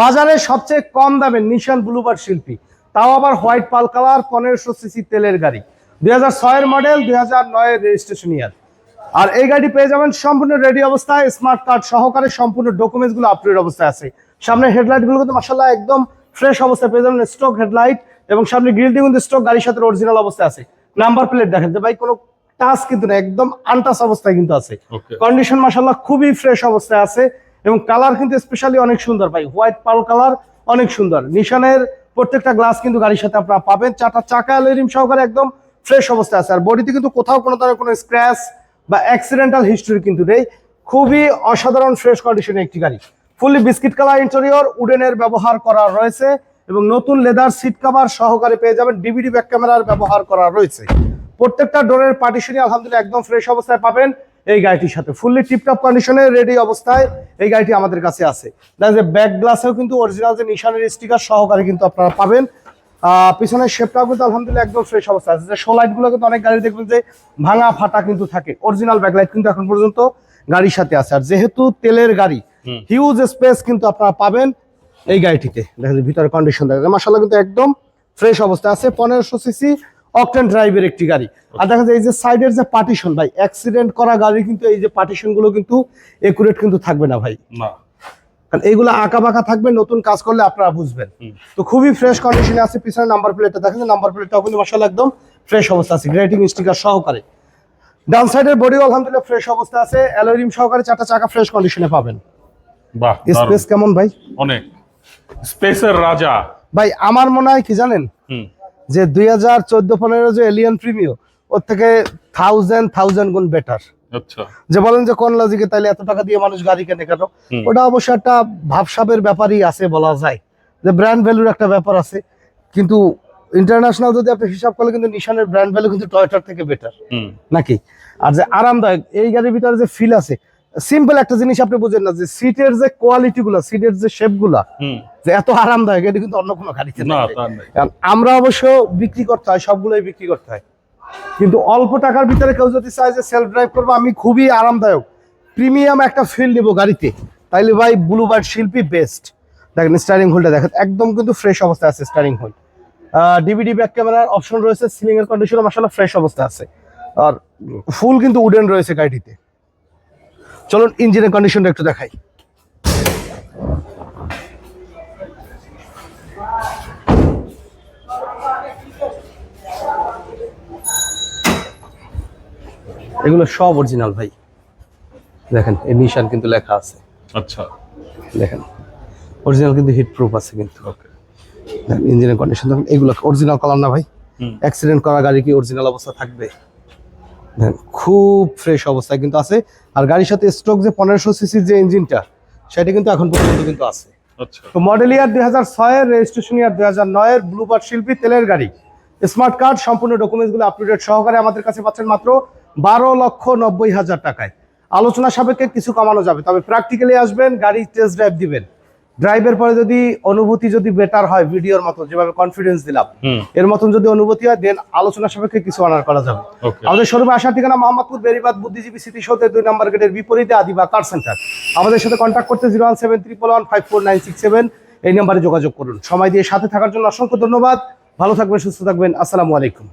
বাজারে সবচেয়ে কম দামে নিশান ব্লুবার শিল্পী তাও আবার হোয়াইট পাল কালার পনেরোশো সিসি তেলের গাড়ি। দুই হাজার ছয়ের মডেল দুই হাজার নয়ের রেজিস্ট্রেশন ইয়ার। আর এই গাড়ি পেয়ে যাবেন সম্পূর্ণ রেডি অবস্থায় স্মার্ট কার্ড সহকারে সম্পূর্ণ ডকুমেন্টসগুলো আপডেট অবস্থায় আছে। সামনে হেডলাইটগুলো কিন্তু মাসাল্লাহ একদম ফ্রেশ অবস্থায় পেয়ে যাবেন স্টক হেডলাইট এবং সামনে গ্রিলটি কিন্তু স্টক গাড়ির সাথে অরিজিনাল অবস্থায় আছে। নাম্বার প্লেট দেখেন যে ভাই কোনো টাচ কিন্তু না একদম আনটাচ অবস্থায় কিন্তু আছে। কন্ডিশন মাসাল্লাহ খুবই ফ্রেশ অবস্থায় আছে। এবং কালার কিন্তু স্পেশালি অনেক সুন্দর ভাই। হোয়াইট পাল কালার অনেক সুন্দর। নিশানের প্রত্যেকটা গ্লাস কিন্তু গাড়ির সাথে আপনারা পাবেন। চারটা চাকা লেরিম সহকারে একদম ফ্রেশ অবস্থায় আছে। আর বডিতে কিন্তু কোথাও কোনো ধরনের কোনো স্ক্র্যাচ বা অ্যাক্সিডেন্টাল হিস্ট্রি কিন্তু নেই। খুবই অসাধারণ ফ্রেশ কন্ডিশনের একটি গাড়ি। ফুললি বিস্কিট কালার ইন্টেরিয়র উডেনের ব্যবহার করা রয়েছে এবং নতুন লেদার সিট কভার সহকারে পেয়ে যাবেন। ডিভিডি ব্যাক ক্যামেরার ব্যবহার করা রয়েছে। প্রত্যেকটা ডোরের পার্টিশনই আলহামদুলিল্লাহ একদম ফ্রেশ অবস্থায় পাবেন। এই গাড়িটির সাথে ফুললি টিপটপ কন্ডিশনে রেডি অবস্থায় এই গাড়িটি আমাদের কাছে আছে। দেখা যায় ব্যাক গ্লাসেও কিন্তু অরিজিনাল যে নিশানের স্টিকার সহকারে কিন্তু আপনারা পাবেন। পিছনের শেপটাও কিন্তু আলহামদুলিল্লাহ একদম ফ্রেশ অবস্থায় আছে। যে শোলাইটগুলো কিন্তু অনেক গাড়ি দেখবেন যে ভাঙা ফাটা কিন্তু থাকে। অরিজিনাল ব্যাকলাইট কিন্তু এখন পর্যন্ত গাড়ির সাথে আছে। আর যেহেতু তেলের গাড়ি। হিউজ স্পেস কিন্তু আপনারা পাবেন এই গাড়িটিতে। দেখা যায় ভিতরে কন্ডিশন দেখা যায়। মাসাল্লাহ কিন্তু একদম ফ্রেশ অবস্থা আছে। পনেরোশো সিসি অকটেন ড্রাইভের একটি গাড়ি। আর দেখা যায় এই যে সাইডের যে পার্টিশন ভাই অ্যাক্সিডেন্ট করা গাড়ি কিন্তু এই যে পার্টিশনগুলো কিন্তু একুরেট কিন্তু থাকবে না ভাই। কারণ এইগুলো আঁকা বাঁকা থাকবে নতুন কাজ করলে আপনারা বুঝবেন। তো খুবই ফ্রেশ কন্ডিশনে আছে পিছনে নাম্বার প্লেটটা দেখেন নাম্বার প্লেটটাও কিন্তু মাসাল একদম ফ্রেশ অবস্থা আছে গ্রেটিং স্টিকার সহকারে। ডান সাইডের বডিও আলহামদুলিল্লাহ ফ্রেশ অবস্থা আছে অ্যালোরিম সহকারে চারটা চাকা ফ্রেশ কন্ডিশনে পাবেন। বাহ স্পেস কেমন ভাই? অনেক। স্পেসের রাজা। ভাই আমার মনে হয় কি জানেন? যে দুই হাজার চোদ্দ পনেরো যে এলিয়ান প্রিমিও ওর থেকে থাউজেন্ড থাউজেন্ড গুণ বেটার আচ্ছা। যে বলেন যে কোন লজিকে তাইলে এত টাকা দিয়ে মানুষ গাড়ি কেনে কেন? ওটা অবশ্য একটা ভাবসাবের ব্যাপারই আছে বলা যায়। যে ব্র্যান্ড ভ্যালুর একটা ব্যাপার আছে। কিন্তু ইন্টারন্যাশনাল যদি আপনি হিসাব করলে কিন্তু নিশানের ব্র্যান্ড ভ্যালু কিন্তু টয়টার থেকে বেটার নাকি? আর যে আরামদায়ক এই গাড়ির ভিতরে যে ফিল আছে সিম্পল একটা জিনিস আপনি বুঝেন না যে সিটের যে কোয়ালিটি গুলা সিটের যে শেপগুলা যে এত আরামদায়ক এটা কিন্তু অন্য কোনো গাড়িতে না আমরা অবশ্য বিক্রি করতে হয় সবগুলোই বিক্রি করতে হয়। কিন্তু অল্প টাকার ভিতরে কেউ যদি চায় যে সেলফ ড্রাইভ করব আমি খুবই আরামদায়ক। প্রিমিয়াম একটা ফিল নিব গাড়িতে। তাইলে ভাই ব্লুবার্ড শিল্পী বেস্ট দেখেন স্টারিং হুইলটা দেখেন একদম কিন্তু ফ্রেশ অবস্থায় আছে স্টারিং হুইল ডিভিডি ব্যাক ক্যামেরার অপশন রয়েছে সিলিং এর কন্ডিশন মাসালা ফ্রেশ অবস্থায় আছে। আর ফুল কিন্তু উডেন রয়েছে গাড়িটিতে চলুন ইঞ্জিনের কন্ডিশনটা একটু দেখাই। এগুলো সব অরিজিনাল ভাই। দেখেন এই নিশান কিন্তু লেখা আছে। আচ্ছা। দেখেন অরিজিনাল কিন্তু হিট প্রুফ আছে কিন্তু। ইঞ্জিনের কন্ডিশন দেখেন এগুলো অরিজিনাল কালার না ভাই। অ্যাক্সিডেন্ট করা গাড়ি কি অরিজিনাল অবস্থা থাকবে? খুব ফ্রেশ অবস্থায় কিন্তু আছে। আর গাড়ির সাথে স্ট্রোক যে পনেরোশো সিসির যে ইঞ্জিনটা সেটা কিন্তু এখন পর্যন্ত কিন্তু আছে। আচ্ছা। তো মডেল ইয়ার দুই হাজার ছয়ের রেজিস্ট্রেশন ইয়ার দুই হাজার নয়ের ব্লুবার্ড শিল্পী তেলের গাড়ি। স্মার্ট কার্ড সম্পূর্ণ ডকুমেন্টসগুলো আপডেট সহকারে আমাদের কাছে পাচ্ছেন মাত্র বারো লক্ষ নব্বই হাজার টাকায়। আলোচনা সাপেক্ষে কিছু কমানো যাবে তবে প্র্যাকটিক্যালি আসবেন গাড়ি টেস্ট ড্রাইভ দিবেন। ড্রাইভের পরে যদি অনুভূতি যদি বেটার হয় ভিডিওর মতো যেভাবে কনফিডেন্স দিলাম এর মতন যদি অনুভূতি হয় দেন আলোচনা সাপেক্ষে কিছু অনার করা যাবে। আমাদের শোরুমে আসার ঠিকানা মোহাম্মদপুর বেরিবাদ বুদ্ধিজীবী স্মৃতি সৌধে দুই নম্বর গেটের বিপরীতে আদিবা কার সেন্টার আমাদের সাথে কন্ট্যাক্ট করতে zero one seven triple one five four nine six seven এই নাম্বারে যোগাযোগ করুন। সময় দিয়ে সাথে থাকার জন্য অসংখ্য ধন্যবাদ। ভালো থাকবেন সুস্থ থাকবেন। আসসালামু আলাইকুম।